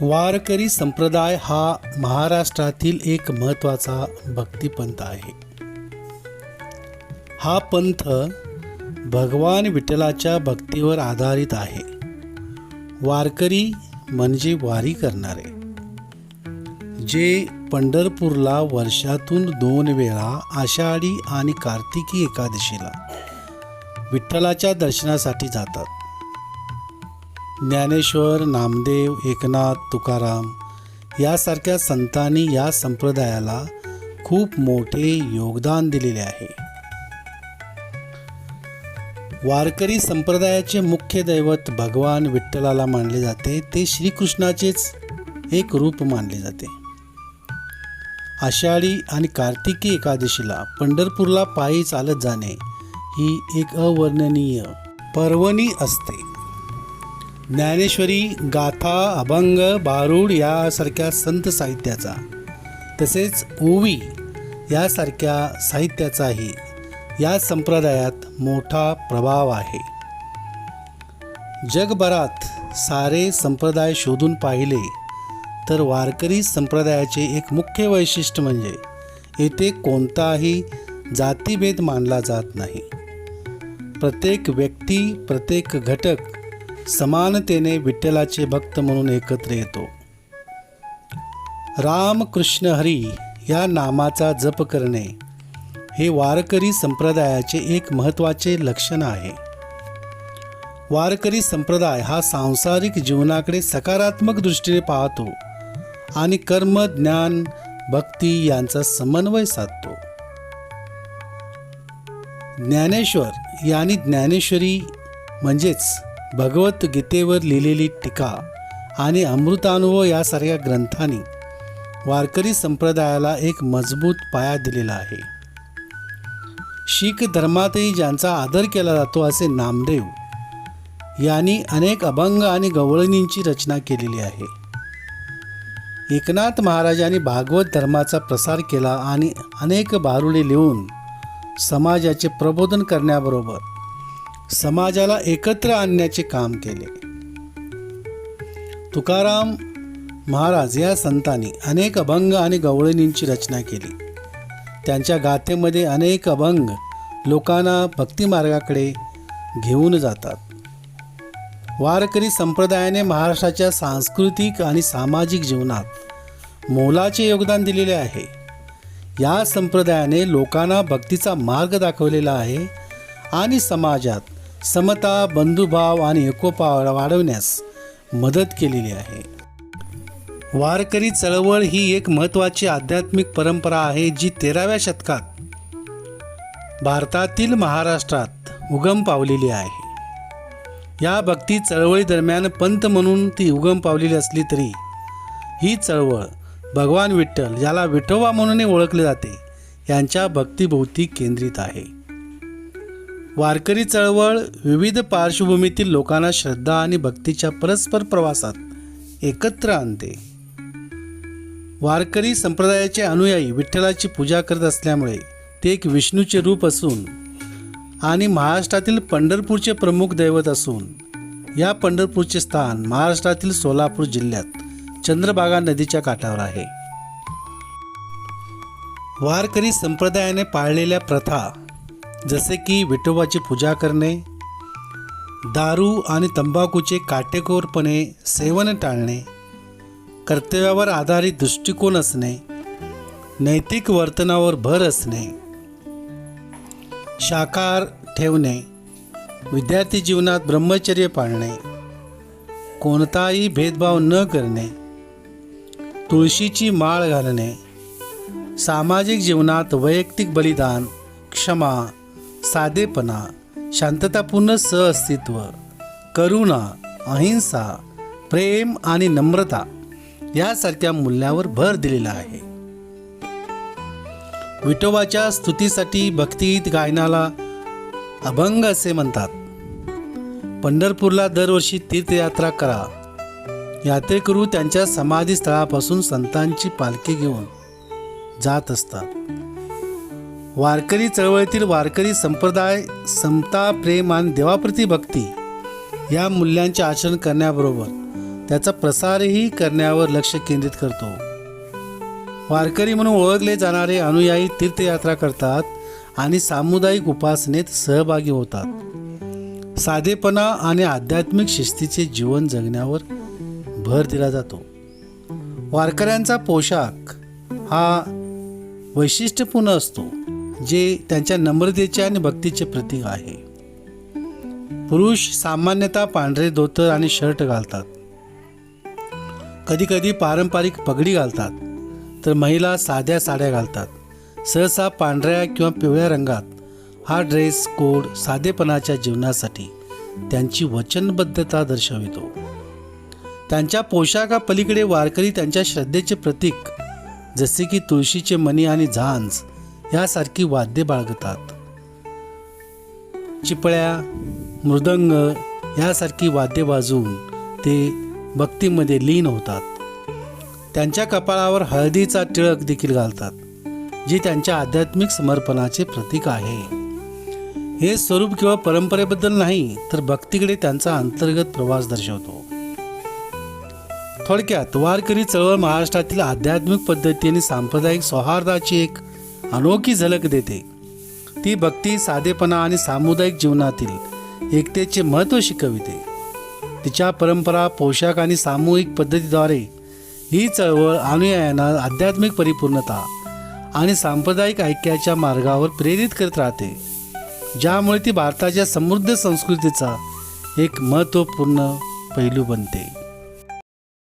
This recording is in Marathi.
वारकरी संप्रदाय हा महाराष्ट्रातील एक महत्त्वाचा भक्तिपंथ आहे. हा पंथ भगवान विठ्ठलाच्या भक्तीवर आधारित आहे. वारकरी म्हणजे वारी करणारे. जे पंढरपूरला वर्षातून दोन वेळा आषाढी आणि कार्तिकी एकादशीला विठ्ठलाच्या दर्शनासाठी जातात. ज्ञानेश्वर नामदेव एकनाथ तुकाराम यासारख्या संतांनी या संप्रदायाला खूप मोठे योगदान दिलेले आहे. वारकरी संप्रदायाचे मुख्य दैवत भगवान विठ्ठलाला मानले जाते. ते श्रीकृष्णाचेच एक रूप मानले जाते. आषाढी आणि कार्तिकी एकादशीला पंढरपूरला पायी चालत जाणे ही एक अवर्णनीय पर्वणी असते. ज्ञानेश्वरी गाथा अभंग बारूड यासारख्या संत साहित्याचा तसेच ओवी यासारख्या साहित्याचाही या संप्रदायात मोठा प्रभाव आहे. जगभरात सारे संप्रदाय शोधून पाहिले तर वारकरी संप्रदायाचे एक मुख्य वैशिष्ट्य म्हणजे येथे कोणताही जातीभेद मानला जात नाही. प्रत्येक व्यक्ती प्रत्येक घटक समानतेने विठ्ठलाचे भक्त म्हणून एकत्र येतो. राम कृष्ण हरी या नामाचा जप करणे हे वारकरी संप्रदायाचे एक महत्त्वाचे लक्षण आहे. वारकरी संप्रदाय हा सांसारिक जीवनाकडे सकारात्मक दृष्टीने पाहतो आणि कर्म ज्ञान भक्ती यांचा समन्वय साधतो. ज्ञानेश्वर यांनी ज्ञानेश्वरी म्हणजेच भगवद्गीतेवर लिहिलेली टीका आणि अमृतानुभव यासारख्या ग्रंथांनी वारकरी संप्रदायाला एक मजबूत पाया दिलेला आहे. शीख धर्मातही ज्यांचा आदर केला जातो असे नामदेव यांनी अनेक अभंग आणि गवळणींची रचना केलेली आहे. एकनाथ महाराजांनी भागवत धर्माचा प्रसार केला आणि अनेक बारुडे लिहून समाजाचे प्रबोधन करण्याबरोबर समाजाला एकत्र आणण्याचे काम केले. तुकाराम महाराज या संतांनी अनेक अभंग आणि गवळणींची रचना केली. त्यांच्या गाथेमध्ये अनेक अभंग लोकांना भक्तिमार्गाकडे घेऊन जातात. वारकरी संप्रदायाने महाराष्ट्राच्या सांस्कृतिक आणि सामाजिक जीवनात मोलाचे योगदान दिलेले आहे. या संप्रदायाने लोकांना भक्तीचा मार्ग दाखवलेला आहे आणि समाजात समता बंधुभाव आणि एकोपा वाढवण्यास मदत केलेली आहे. वारकरी चळवळ ही एक महत्त्वाची आध्यात्मिक परंपरा आहे जी तेराव्या शतकात भारतातील महाराष्ट्रात उगम पावलेली आहे. या भक्ती चळवळीदरम्यान पंत म्हणून ती उगम पावलेली असली तरी ही चळवळ भगवान विठ्ठल ज्याला विठोबा म्हणूनही ओळखले जाते. यांच्या भक्तीभोवती केंद्रित आहे. वारकरी चळवळ विविध पार्श्वभूमीतील लोकांना श्रद्धा आणि भक्तीच्या परस्पर प्रवासात एकत्र आणते. वारकरी संप्रदायाचे अनुयायी विठ्ठलाची पूजा करत असल्यामुळे ते एक विष्णूचे रूप असून आणि महाराष्ट्रातील पंढरपूरचे प्रमुख दैवत असून या पंढरपूरचे स्थान महाराष्ट्रातील सोलापूर जिल्ह्यात चंद्रभागा नदीच्या काठावर आहे. वारकरी संप्रदायाने पाळलेल्या प्रथा जसे की विठोबाची पूजा करणे दारू आणि तंबाखूचे काटेकोरपणे सेवन टाळणे कर्तव्यावर आधारित दृष्टिकोन असणे नैतिक वर्तनावर भर असणे शाकाहार ठेवणे विद्यार्थी जीवनात ब्रह्मचर्य पाळणे कोणताही भेदभाव न करणे तुळशीची माळ घालणे सामाजिक जीवनात वैयक्तिक बलिदान क्षमा साधेपणा शांततापूर्ण सहअस्तित्व करुणा अहिंसा प्रेम आणि नम्रता यासारख्या मूल्यावर भर दिलेला आहे. विठोबाच्या स्तुतीसाठी भक्तिगीत गायनाला अभंग असे म्हणतात पंढरपूरला दरवर्षी तीर्थयात्रा करा. यात्रेकरू त्यांच्या समाधीस्थळापासून संतांची पालखी घेऊन जात असतात. वारकरी चळवळीतील वारकरी संप्रदाय समता प्रेम आणि देवाप्रती भक्ती या मूल्यांचे आचरण करण्याबरोबर त्याचा प्रसारही करण्यावर लक्ष केंद्रित करतो. वारकरी म्हणून ओळखले जाणारे अनुयायी तीर्थयात्रा करतात आणि सामुदायिक उपासनेत सहभागी होतात. साधेपणा आणि आध्यात्मिक शिस्तीचे जीवन जगण्यावर भर दिला जातो. वारकऱ्यांचा पोशाख हा वैशिष्ट्यपूर्ण असतो. जे त्यांच्या नम्रतेचे आणि भक्तीचे प्रतीक आहे. पुरुष सामान्यतः पांढरे धोतर आणि शर्ट घालतात. कधीकधी पारंपरिक पगडी घालतात तर महिला साध्या साड्या घालतात. सहसा पांढऱ्या किंवा पिवळ्या रंगात हा ड्रेस कोड साधेपणाच्या जीवनासाठी त्यांची वचनबद्धता दर्शवितो. त्यांच्या पोशाखापलीकडे वारकरी त्यांच्या श्रद्धेचे प्रतीक जसे की तुळशीचे मणी आणि झांज यासारखी वाद्ये बाळगतात. चिपळ्या मृदंग यासारखी वाद्ये वाजवून ते भक्तीमध्ये लीन होतात. त्यांच्या कपाळावर हळदीचा टिळक देखील घालतात जे त्यांच्या आध्यात्मिक समर्पणाचे प्रतीक आहे. हे स्वरूप केवळ परंपरेबद्दल नाही तर भक्तीकडे त्यांचा अंतर्गत प्रवास दर्शवतो. थोडक्यात वारकरी चळवळ महाराष्ट्रातील आध्यात्मिक पद्धती आणि सांप्रदायिक सौहार्दाची एक अनोखी झलक देते. ती भक्ती साधेपणा आणि सामुदायिक जीवनातील एकतेचे महत्त्व शिकविते. तिच्या परंपरा पोशाख आणि सामूहिक पद्धतीद्वारे ही चळवळ अनुयायांना आध्यात्मिक परिपूर्णता आणि सांप्रदायिक ऐक्याच्या मार्गावर प्रेरित करत राहते. ज्यामुळे ती भारताच्या समृद्ध संस्कृतीचा एक महत्त्वपूर्ण पैलू बनते.